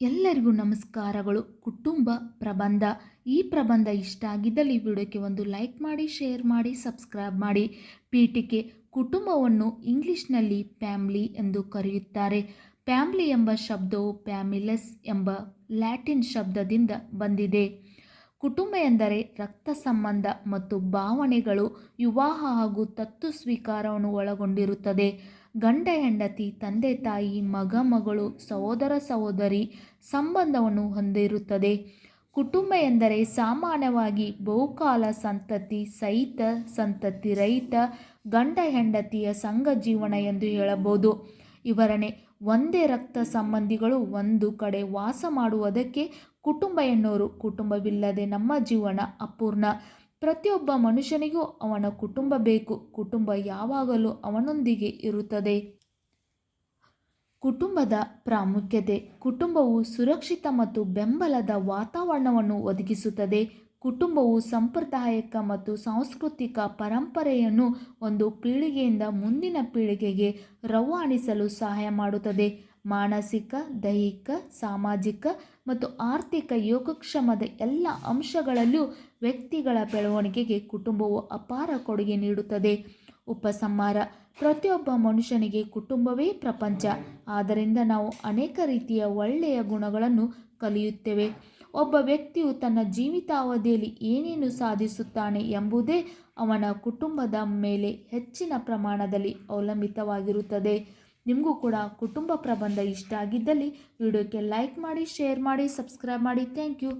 ಎಲ್ಲರಿಗೂ ನಮಸ್ಕಾರಗಳು. ಕುಟುಂಬ ಪ್ರಬಂಧ. ಈ ಪ್ರಬಂಧ ಇಷ್ಟ ಆಗಿದ್ದಲ್ಲಿ ವಿಡಿಯೋಕ್ಕೆ ಒಂದು ಲೈಕ್ ಮಾಡಿ, ಶೇರ್ ಮಾಡಿ, ಸಬ್ಸ್ಕ್ರೈಬ್ ಮಾಡಿ. ಪೀಠಿಕೆ ಕುಟುಂಬವನ್ನು ಇಂಗ್ಲಿಷ್ನಲ್ಲಿ ಫ್ಯಾಮ್ಲಿ ಎಂದು ಕರೆಯುತ್ತಾರೆ. ಫ್ಯಾಮ್ಲಿ ಎಂಬ ಶಬ್ದವು ಫ್ಯಾಮಿಲಸ್ ಎಂಬ ಲ್ಯಾಟಿನ್ ಶಬ್ದದಿಂದ ಬಂದಿದೆ. ಕುಟುಂಬ ಎಂದರೆ ರಕ್ತ ಸಂಬಂಧ ಮತ್ತು ಭಾವನೆಗಳು ವಿವಾಹ ಹಾಗೂ ತತ್ತು ಸ್ವೀಕಾರವನ್ನು ಒಳಗೊಂಡಿರುತ್ತದೆ. ಗಂಡ, ಹೆಂಡತಿ, ತಂದೆ, ತಾಯಿ, ಮಗ, ಮಗಳು, ಸಹೋದರ, ಸಹೋದರಿ ಸಂಬಂಧವನ್ನು ಹೊಂದಿರುತ್ತದೆ. ಕುಟುಂಬ ಎಂದರೆ ಸಾಮಾನ್ಯವಾಗಿ ಬಹುಕಾಲ ಸಂತತಿ, ಸಹಿತ ಸಂತತಿ ರಹಿತ ಗಂಡ, ಹೆಂಡತಿಯ ಸಂಘ ಜೀವನ ಎಂದು ಹೇಳಬಹುದು. ಇವರನೆ ಒಂದೇ ರಕ್ತ ಸಂಬಂಧಿಗಳು ಒಂದು ಕಡೆ ವಾಸ ಮಾಡುವುದಕ್ಕೆ ಕುಟುಂಬ ಎನ್ನುವರು. ಕುಟುಂಬವಿಲ್ಲದೆ ನಮ್ಮ ಜೀವನ ಅಪೂರ್ಣ. ಪ್ರತಿಯೊಬ್ಬ ಮನುಷ್ಯನಿಗೂ ಅವನ ಕುಟುಂಬ ಬೇಕು. ಕುಟುಂಬ ಯಾವಾಗಲೂ ಅವನೊಂದಿಗೆ ಇರುತ್ತದೆ. ಕುಟುಂಬದ ಪ್ರಾಮುಖ್ಯತೆ. ಕುಟುಂಬವು ಸುರಕ್ಷಿತ ಮತ್ತು ಬೆಂಬಲದ ವಾತಾವರಣವನ್ನು ಒದಗಿಸುತ್ತದೆ. ಕುಟುಂಬವು ಸಾಂಪ್ರದಾಯಿಕ ಮತ್ತು ಸಾಂಸ್ಕೃತಿಕ ಪರಂಪರೆಯನ್ನು ಒಂದು ಪೀಳಿಗೆಯಿಂದ ಮುಂದಿನ ಪೀಳಿಗೆಗೆ ರವಾನಿಸಲು ಸಹಾಯ ಮಾಡುತ್ತದೆ. ಮಾನಸಿಕ, ದೈಹಿಕ, ಸಾಮಾಜಿಕ ಮತ್ತು ಆರ್ಥಿಕ ಯೋಗಕ್ಷಮದ ಎಲ್ಲ ಅಂಶಗಳಲ್ಲೂ ವ್ಯಕ್ತಿಗಳ ಬೆಳವಣಿಗೆಗೆ ಕುಟುಂಬವು ಅಪಾರ ಕೊಡುಗೆ ನೀಡುತ್ತದೆ. ಉಪಸಂಹಾರ. ಪ್ರತಿಯೊಬ್ಬ ಮನುಷ್ಯನಿಗೆ ಕುಟುಂಬವೇ ಪ್ರಪಂಚ. ಆದ್ದರಿಂದ ನಾವು ಅನೇಕ ರೀತಿಯ ಒಳ್ಳೆಯ ಗುಣಗಳನ್ನು ಕಲಿಯುತ್ತೇವೆ. ಒಬ್ಬ ವ್ಯಕ್ತಿಯು ತನ್ನ ಜೀವಿತಾವಧಿಯಲ್ಲಿ ಏನೇನು ಸಾಧಿಸುತ್ತಾನೆ ಎಂಬುದೇ ಅವನ ಕುಟುಂಬದ ಮೇಲೆ ಹೆಚ್ಚಿನ ಪ್ರಮಾಣದಲ್ಲಿ ಅವಲಂಬಿತವಾಗಿರುತ್ತದೆ. ನಿಮಗೂ ಕೂಡ ಕುಟುಂಬ ಪ್ರಬಂಧ ಇಷ್ಟ ಆಗಿದ್ದಲ್ಲಿ ವಿಡಿಯೋಕ್ಕೆ ಲೈಕ್ ಮಾಡಿ, ಶೇರ್ ಮಾಡಿ, ಸಬ್ಸ್ಕ್ರೈಬ್ ಮಾಡಿ. Thank you.